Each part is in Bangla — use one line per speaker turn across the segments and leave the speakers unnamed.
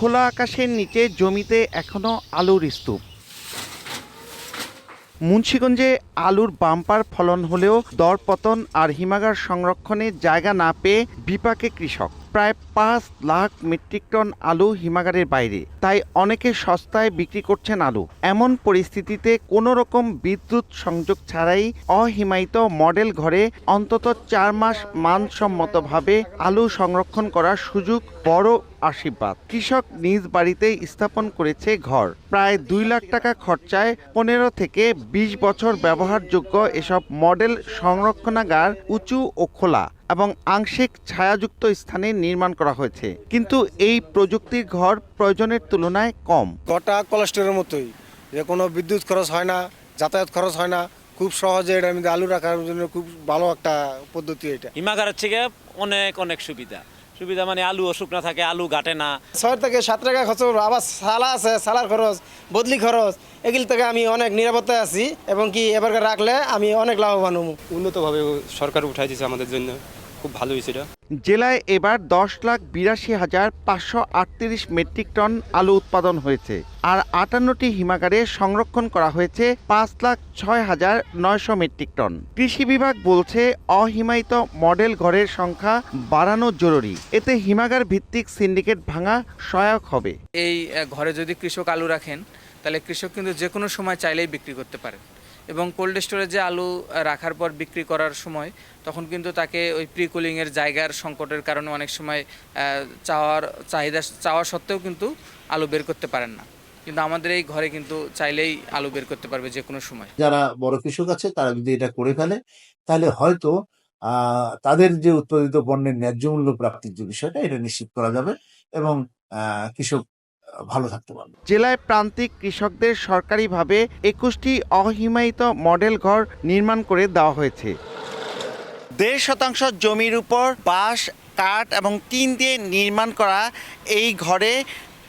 খোলা আকাশের নিচে জমিতে এখনও আলুর স্তূপ। মুন্সীগঞ্জে আলুর বাম্পার ফলন হলেও দরপতন আর হিমাগার সংরক্ষণে জায়গা না পেয়ে বিপাকে কৃষক। প্রায় পাঁচ লাখ মেট্রিক টন আলু হিমাগারের বাইরে। তাই অনেকে সস্তায় বিক্রি করছেন আলু। এমন পরিস্থিতিতে কোনো রকম বিদ্যুৎ সংযোগ ছাড়াই অহিমায়িত মডেল ঘরে অন্তত চার মাস মানসম্মতভাবে আলু সংরক্ষণ করার সুযোগ বড় আশীর্বাদ। কৃষক নিজ বাড়িতে স্থাপন করেছে ঘর। প্রায় দুই লাখ টাকা খরচায় পনেরো থেকে বিশ বছর ব্যবহারযোগ্য এসব মডেল সংরক্ষণাগার উঁচু ও খোলা। এবং আংশিক ছায়াযুক্ত স্থানে নির্মাণ করা হয়েছে। কিন্তু এই প্রযুক্তির ঘর প্রয়োজনের তুলনায় কম।
গোটা কোলেস্টোরের মতোই। যে কোনো বিদ্যুৎ খরচ হয় না যাতায়াত খরচ হয় না খুব সহজে এটা মধ্যে আলু রাখার জন্য খুব ভালো একটা পদ্ধতি এটা।
হিমাগারের থেকে অনেক অনেক সুবিধা। সুবিধা মানে আলু অসুখ না থাকে আলু গাটে না।
ছয় থেকে সাত টাকা খরচ আবার সালা আছে সালার খরচ বদলি খরচ এগুলি থেকে আমি অনেক নিরাপত্তায় আছি এবং কি এবারকার রাখলে আমি অনেক লাভবান হব।
উন্নতভাবে সরকার উঠাই দিয়েছে আমাদের জন্য। খুব ভালো হয়েছে এটা।
জেলায় এবার দশ লাখ বিরাশি হাজার পাঁচশো আটত্রিশ মেট্রিক টন আলু উৎপাদন হয়েছে আর আটান্নটি হিমাগারে সংরক্ষণ করা হয়েছে পাঁচ লাখ ছয় হাজার নয়শো মেট্রিক টন। কৃষি বিভাগ বলছে অহিমায়িত মডেল ঘরের সংখ্যা বাড়ানো জরুরি এতে হিমাগার ভিত্তিক সিন্ডিকেট ভাঙা সহায়ক হবে।
এই ঘরে যদি কৃষক আলু রাখেন তাহলে কৃষক কিন্তু যে কোনো সময় চাইলেই বিক্রি করতে পারেন। এবং কোল্ড স্টোরেজে আলু রাখার পর বিক্রি করার সময়, তখন কিন্তু তাকে ওই প্রি কুলিংয়ের জায়গার সংকটের কারণে অনেক সময় চাওয়ার চাহিদা, চাওয়া সত্ত্বেও কিন্তু আলু বের করতে পারেন না। কিন্তু আমাদের এই ঘরে কিন্তু চাইলেই আলু বের করতে পারবে যে কোনো সময়।
যারা বড় কৃষক আছে, তারা যদি এটা করে ফেলে, তাহলে হয়তো তাদের যে উৎপাদিত পণ্যের ন্যায্য মূল্য প্রাপ্তির যে বিষয়টা, এটা নিশ্চিত করা যাবে এবং কৃষক ভালো থাকতে পারবে
জেলায় প্রান্তিক কৃষকদের সরকারিভাবে একুশটি অহিমায়িত মডেল ঘর নির্মাণ করে দেওয়া হয়েছে। দেড় শতাংশ জমির উপর বাঁশ কাঠ এবং টিন দিয়ে নির্মাণ করা এই ঘরে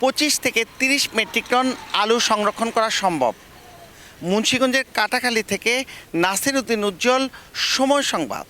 পঁচিশ থেকে তিরিশ মেট্রিক টন আলু সংরক্ষণ করা সম্ভব। মুন্সীগঞ্জের কাটাখালী থেকে নাসির উদ্দিন উজ্জ্বল সময় সংবাদ।